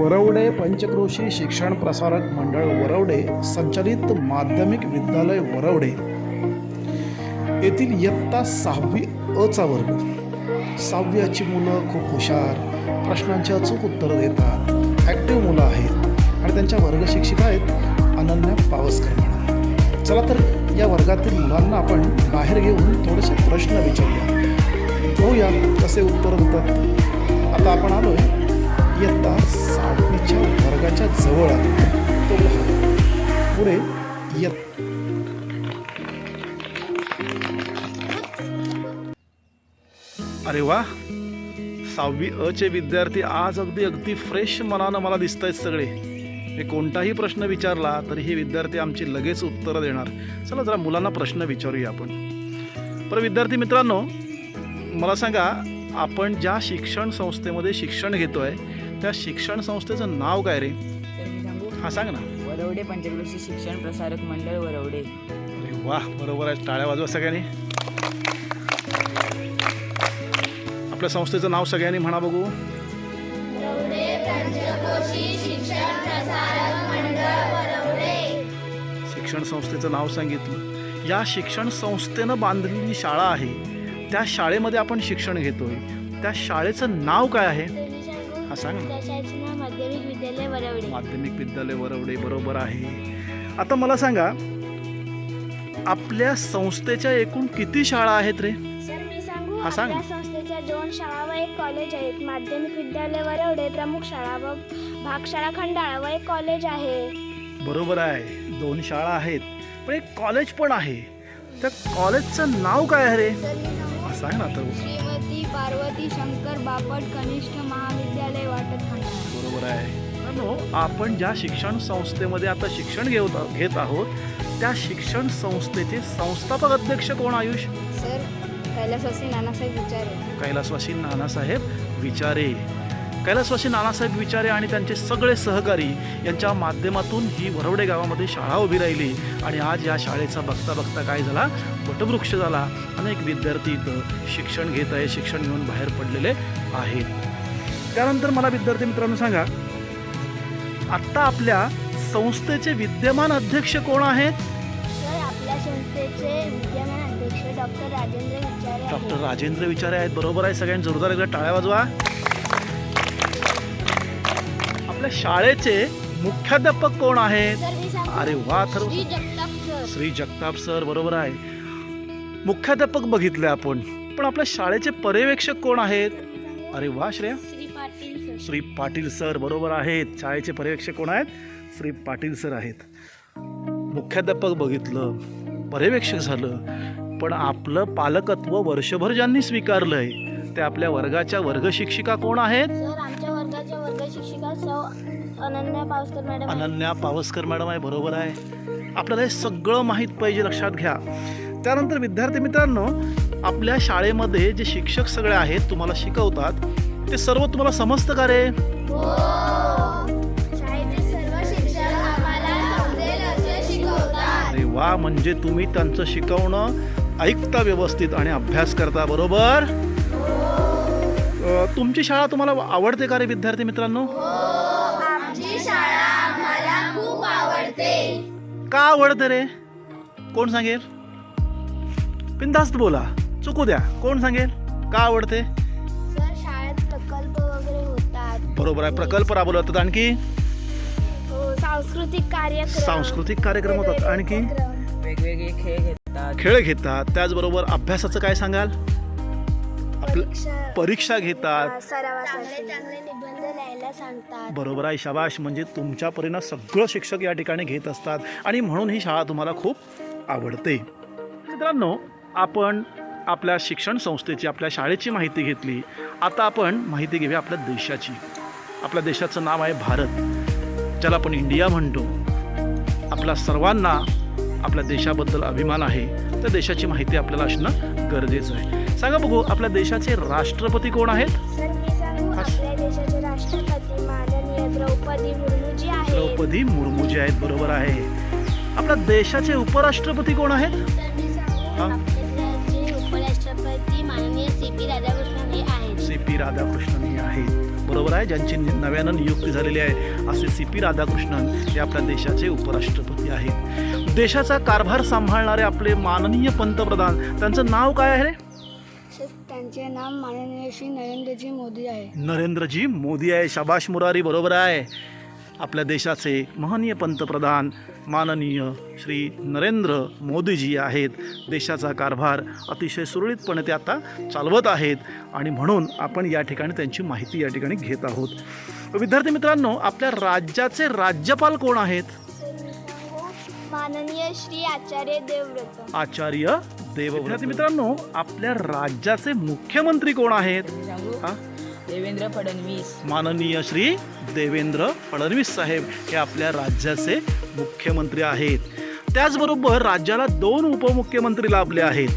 वरवडे पंचक्रोशी शिक्षण प्रसारक मंडळ वरवडे संचलित माध्यमिक विद्यालय वरवडे. येथील इयत्ता सहावी अचा वर्ग. सहावी अची मुलं खूप हुशार प्रश्नांची अचूक उत्तरं देतात ॲक्टिव्ह मुलं आहेत आणि त्यांच्या वर्ग शिक्षिका आहेत अनन्या पावसकर म्हणा चला तर या वर्गातील मुलांना आपण बाहेर घेऊन थोडेसे प्रश्न विचारूया. पाहूया कसे उत्तर देतात. आता आपण आलोय इयत्ता सहावीच्या वर्गाच्या जवळ आलो तो पहा पुढे येत अरे वा. सहावी अ चे विद्यार्थी आज अगदी अगदी फ्रेश मनानं मला दिसत आहेत सगळे. मी कोणताही प्रश्न विचारला तरी हे विद्यार्थी आमची लगेच उत्तरं देणार. चला जरा मुलांना प्रश्न विचारूया आपण. पर विद्यार्थी मित्रांनो मला सांगा आपण ज्या शिक्षण संस्थेमध्ये शिक्षण घेतोय त्या शिक्षण संस्थेचं नाव काय रे? हा सांग ना. वरवडे पंचक्रोशी शिक्षण प्रसारक मंडळ वरवडे. अरे वा बरोबर आहे टाळ्या वाजवा सगळ्यांनी. आपल्या संस्थेचं नाव सगळ्यांनी म्हणा बघू. शिक्षण संस्थेचं नाव सांगितलं. या शिक्षण संस्थेनं बांधलेली शाळा आहे. त्या शाळेमध्ये आपण शिक्षण घेतोय. त्या शाळेचं नाव काय आहे? हा सांग माध्यमिक विद्यालय वरवडे माध्यमिक विद्यालय वरवडे बरोबर आहे. आता मला सांगा आपल्या संस्थेच्या एकूण किती शाळा आहेत रे? हा, सांग. संस्थेच्या दोन शाळा व एक कॉलेज आहेत. माध्यमिक विद्यालय वरवडे प्रमुख शाळा व भागशाळा खंडाळा व एक कॉलेज आहे. बरोबर आहे. दोन शाळा आहेत. पण एक कॉलेज पण आहे. त्या कॉलेजचं नाव काय आहे रे? सांग ना तर श्रीमती पार्वती शंकर बापट कनिष्ठ महाविद्यालय वाटत बरोबर आहे. आपण ज्या शिक्षण संस्थेमध्ये आता शिक्षण घेत घेत आहोत त्या शिक्षण संस्थेचे संस्थापक अध्यक्ष कोण आयुष? सर कैलासवासी नानासाहेब विचारे. कैलासवासी नानासाहेब विचारे. कैलासवासी नानासाहेब विचारे आणि त्यांचे सगळे सहकारी यांच्या माध्यमातून ही वरवडे गावामध्ये शाळा उभी राहिली. आणि आज या शाळेचा बघता बघता काय झाला? वटवृक्ष झाला. अनेक विद्यार्थी इथं शिक्षण घेत आहे शिक्षण घेऊन बाहेर पडलेले आहेत. त्यानंतर मला विद्यार्थी मित्रांनो सांगा आत्ता आपल्या संस्थेचे विद्यमान अध्यक्ष कोण आहेत? सर आपल्या संस्थेचे विद्यमान अध्यक्ष डॉक्टर राजेंद्र विचारे डॉक्टर राजेंद्र विचारे आहेत. बरोबर आहे सगळ्यांनी जोरदार एकदा टाळ्या वाजवा. आपल्या शाळेचे मुख्याध्यापक कोण आहेत अरे वा तर श्री जगताप सर. बरोबर आहे. मुख्याध्यापक बघितले आपण. पण आपल्या शाळेचे पर्यवेक्षक कोण आहेत? अरे वा श्रेया. श्री पाटील सर. बरोबर आहेत. शाळेचे पर्यवेक्षक कोण आहेत? श्री पाटील सर आहेत. मुख्याध्यापक बघितलं पर्यवेक्षक झालं पण आपलं पालकत्व वर्षभर ज्यांनी स्वीकारलंय ते आपल्या वर्गाच्या वर्ग शिक्षिका कोण आहेत? सौ अनन्या पावसकर मॅडम. आहेत. अनन्या पावसकर मॅडम आहे बरोबर आहे. आपल्याला हे सगळं माहीत पाहिजे लक्षात घ्या. त्यानंतर विद्यार्थी मित्रांनो आपल्या शाळेमध्ये जे शिक्षक सगळे आहेत तुम्हाला शिकवतात ते सर्व तुम्हाला समजतं का रे? अरे वा म्हणजे तुम्ही त्यांचं शिकवणं ऐकता व्यवस्थित आणि अभ्यास करता बरोबर? तुमची शाळा तुम्हाला आवडते का रे विद्यार्थी मित्रांनो? आमची शाळा आम्हाला खूप आवडते. का आवडते रे? कोण सांगेल? बिनधास्त बोला. चुकू द्या. कोण सांगेल? का आवडते? सर शाळेत प्रकल्प वगैरे होतात. बरोबर आहे. प्रकल्प राबवले आणखी? हो, सांस्कृतिक कार्यक्रम. सांस्कृतिक कार्यक्रम होतात. आणखी. वेगवेगळे खेळ घेतात. खेळ घेतात. त्याचबरोबर अभ्यासाचं काय सांगाल? परीक्षा घेतात. सरावासाठी. चांगले निबंध लिहायला सांगतात. बरोबर आहे शाबाश. म्हणजे तुमच्या परीनं सगळं शिक्षक या ठिकाणी घेत असतात. आणि म्हणून ही शाळा तुम्हाला खूप आवडते. मित्रांनो आपण आपल्या शिक्षण संस्थेची आपल्या शाळेची माहिती घेतली. आता आपण माहिती घेऊया आपल्या देशाची. आपल्या देशाचं नाव आहे भारत. ज्याला आपण इंडिया म्हणतो. आपल्या सर्वांना आपल्या देशाबद्दल अभिमान आहे. त्या देशाची माहिती आपल्याला असणं गरजेचं आहे. सांगा बघू आपल्या देशाचे राष्ट्रपती कोण आहेत? द्रौपदी मुर्मू जी आहेत. बरोबर आहे. आपल्या देशाचे उपराष्ट्रपती कोण आहेत? सी पी राधाकृष्णन आहेत. बरोबर आहे ज्यांची नव्यानं नियुक्ती झालेली आहे असे सी पी राधाकृष्णन हे आपल्या देशाचे उपराष्ट्रपती आहेत. देशाचा कारभार सांभाळणारे आपले माननीय पंतप्रधान त्यांचं नाव काय आहे त्यांचे नाव माननीय श्री नरेंद्रजी मोदी आहे. नरेंद्रजी मोदी आहे शाबाश मुरारी बरोबर आहे. आपल्या देशाचे महनीय पंतप्रधान माननीय श्री नरेंद्र मोदीजी आहेत. देशाचा कारभार अतिशय सुरळीतपणे ते आता चालवत आहेत आणि म्हणून आपण या ठिकाणी त्यांची माहिती या ठिकाणी घेत आहोत. विद्यार्थी मित्रांनो आपल्या राज्याचे राज्यपाल कोण आहेत? माननीय श्री आचार्य देवव्रत. आचार्य देव विद्यार्थी मित्रांनो आपल्या राज्याचे मुख्यमंत्री कोण आहेत? हा? देवेंद्र फडणवीस. माननीय श्री देवेंद्र फडणवीस साहेब हे आपल्या राज्याचे मुख्यमंत्री आहेत. त्याचबरोबर राज्याला दोन उपमुख्यमंत्री लाभले आहेत.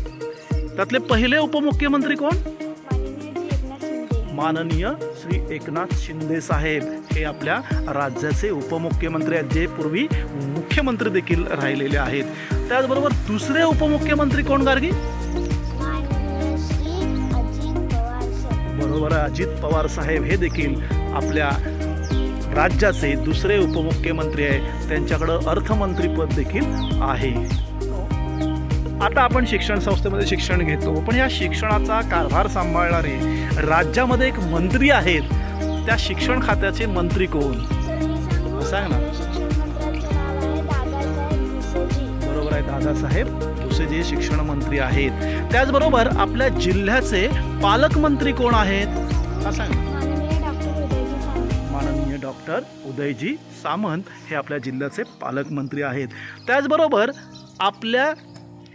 त्यातले पहिले उपमुख्यमंत्री कोण? माननीय श्री एकनाथ शिंदे माननीय श्री एकनाथ शिंदे साहेब हे आपल्या राज्याचे उपमुख्यमंत्री आहेत जे पूर्वी मुख्यमंत्री देखील राहिलेले आहेत. त्याचबरोबर दुसरे उपमुख्यमंत्री कोण गार्गी? बरोबर अजित पवार साहेब. हे देखील आपल्या राज्याचे दुसरे उपमुख्यमंत्री आहे. त्यांच्याकडं अर्थमंत्रीपद देखील आहे. आता आपण शिक्षण संस्थेमध्ये शिक्षण घेतो. पण या शिक्षणाचा कारभार सांभाळणारे राज्यामध्ये एक मंत्री आहेत. त्या शिक्षण खात्याचे मंत्री कोण? सांग ना. दादासाहेब भुसे जे शिक्षण मंत्री आहेत. त्याचबरोबर आपल्या जिल्ह्याचे पालकमंत्री कोण आहेत? सांग. माननीय डॉक्टर उदयजी सामंत. माननीय डॉक्टर उदयजी सामंत हे आपल्या जिल्ह्याचे पालकमंत्री आहेत. त्याचबरोबर आपल्या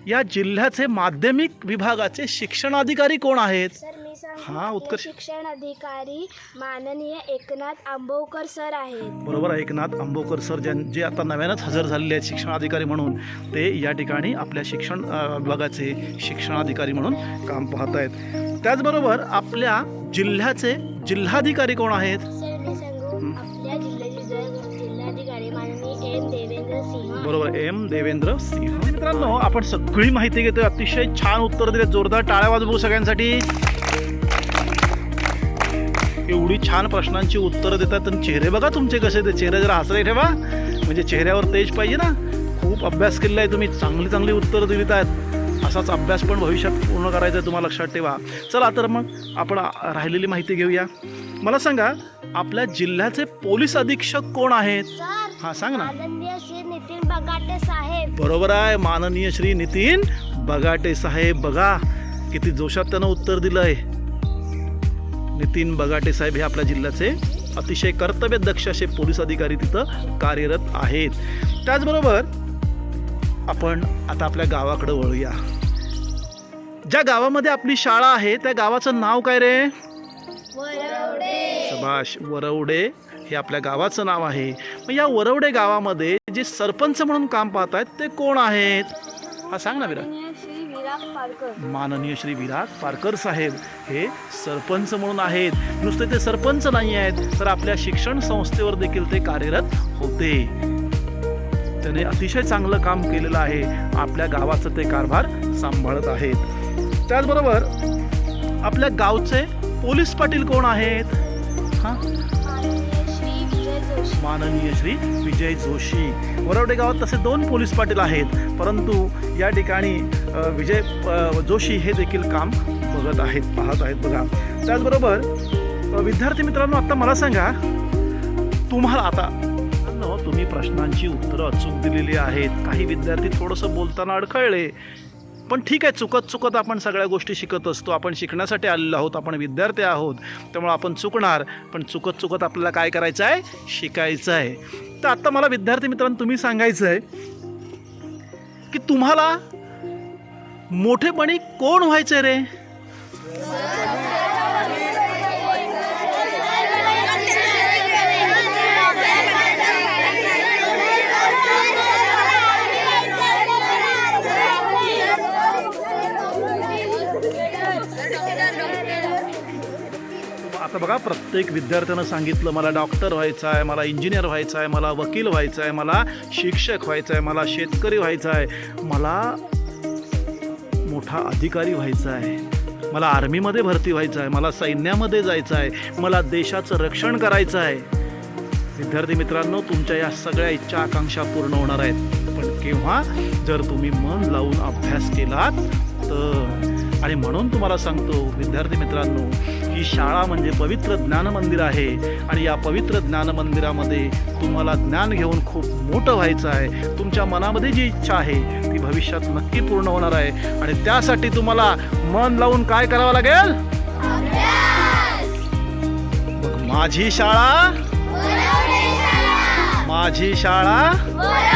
या जिल्ह्याचे माध्यमिक विभागाचे शिक्षणाधिकारी कोण आहेत? हा, उत्कर्ष. शिक्षण अधिकारी माननीय एकनाथ आंबवकर सर आहेत. बरोबर आहे एकनाथ आंबोकर सर ज्यां जे आता नव्यानंच हजर झालेले आहेत शिक्षणाधिकारी म्हणून ते या ठिकाणी आपल्या शिक्षण विभागाचे शिक्षणाधिकारी म्हणून काम पाहत आहेत त्याचबरोबर आपल्या जिल्ह्याचे जिल्हाधिकारी कोण आहेत? बरोबर एम देवेंद्र सिंह. मित्रांनो आपण सगळी माहिती घेतोय. अतिशय छान उत्तर दिले जोरदार टाळ्या वाजवू सगळ्यांसाठी. एवढी छान प्रश्नांची उत्तरं देतात आणि चेहरे बघा तुमचे कसे ते चेहरे जरा हसरे ठेवा. म्हणजे चेहऱ्यावर तेज पाहिजे ना. खूप अभ्यास केलेला आहे तुम्ही. चांगली चांगली उत्तरं दिलीत आहेत. असाच अभ्यास पण भविष्यात पूर्ण करायचा आहे तुम्हाला लक्षात ठेवा. चला तर मग आपण राहिलेली माहिती घेऊया. मला सांगा आपल्या जिल्ह्याचे पोलीस अधीक्षक कोण आहेत? हा सांग ना. नितीन साहेब. बरोबर आहे. माननीय श्री नितीन बगाटे साहेब. बघा किती जोशात त्यानं उत्तर दिलंय. नितीन बगाटे साहेब हे आपल्या जिल्ह्याचे अतिशय कर्तव्यदक्ष असे पोलीस अधिकारी तिथं कार्यरत आहेत. त्याचबरोबर आपण आता आपल्या गावाकडे वळूया. ज्या गावामध्ये आपली शाळा आहे त्या गावाचं नाव काय रे? शबाश वरवडे हे आपल्या गावाचं नाव आहे. मग या वरवडे गावामध्ये जे सरपंच म्हणून काम पाहत आहेत ते कोण आहेत? हा सांग ना विरा. माननीय श्री विराट पारकर साहेब हे सरपंच म्हणून आहेत. नुसते ते सरपंच नाही आहेत तर आपल्या शिक्षण संस्थेवर देखील ते कार्यरत होते. त्याने अतिशय चांगलं काम केलेलं आहे. आपल्या गावाचं ते कारभार सांभाळत आहेत. त्याचबरोबर आपल्या गावचे पोलीस पाटील कोण आहेत? हां? माननीय श्री विजय जोशी. वरवडे गावात तसे दोन पोलीस पाटील आहेत. परंतु या ठिकाणी विजय जोशी हे देखील काम बघत आहेत पाहत आहेत बघा. त्याचबरोबर विद्यार्थी मित्रांनो आत्ता मला सांगा तुम्हाला आता तुम्ही प्रश्नांची उत्तरं अचूक दिलेली आहेत. काही विद्यार्थी थोडंसं बोलताना अडखळले. पण ठीक आहे चुकत चुकत आपण सगळ्या गोष्टी शिकत असतो. आपण शिकण्यासाठी आलेलो आहोत आपण विद्यार्थी आहोत त्यामुळे आपण चुकणार. पण चुकत चुकत आपल्याला काय करायचं आहे? शिकायचं आहे. तर आत्ता मला विद्यार्थी मित्रांनो तुम्ही सांगायचं आहे की तुम्हाला मोठेपणी कोण व्हायचं रे? बघा प्रत्येक विद्यार्थ्यानं सांगितलं मला डॉक्टर व्हायचं आहे मला इंजिनियर व्हायचं आहे मला वकील व्हायचं आहे मला शिक्षक व्हायचं आहे मला शेतकरी व्हायचं आहे मला मोठा अधिकारी व्हायचा आहे मला आर्मीमध्ये भरती व्हायचं आहे मला सैन्यामध्ये जायचं आहे मला देशाचं रक्षण करायचं आहे. विद्यार्थी मित्रांनो तुमच्या या सगळ्या इच्छा आकांक्षा पूर्ण होणार आहेत. पण केव्हा जर तुम्ही मन लावून अभ्यास केलात तर आणि म्हणून तुम्हाला सांगतो विद्यार्थी मित्रांनो ही शाळा म्हणजे पवित्र ज्ञान मंदिर आहे. आणि या पवित्र ज्ञान मंदिरामध्ये तुम्हाला ज्ञान घेऊन खूप मोठं व्हायचं आहे. तुमच्या मनामध्ये जी इच्छा आहे ती भविष्यात नक्की पूर्ण होणार आहे. आणि त्यासाठी तुम्हाला मन लावून काय करावं लागेल? माझी शाळा? माझी शाळा?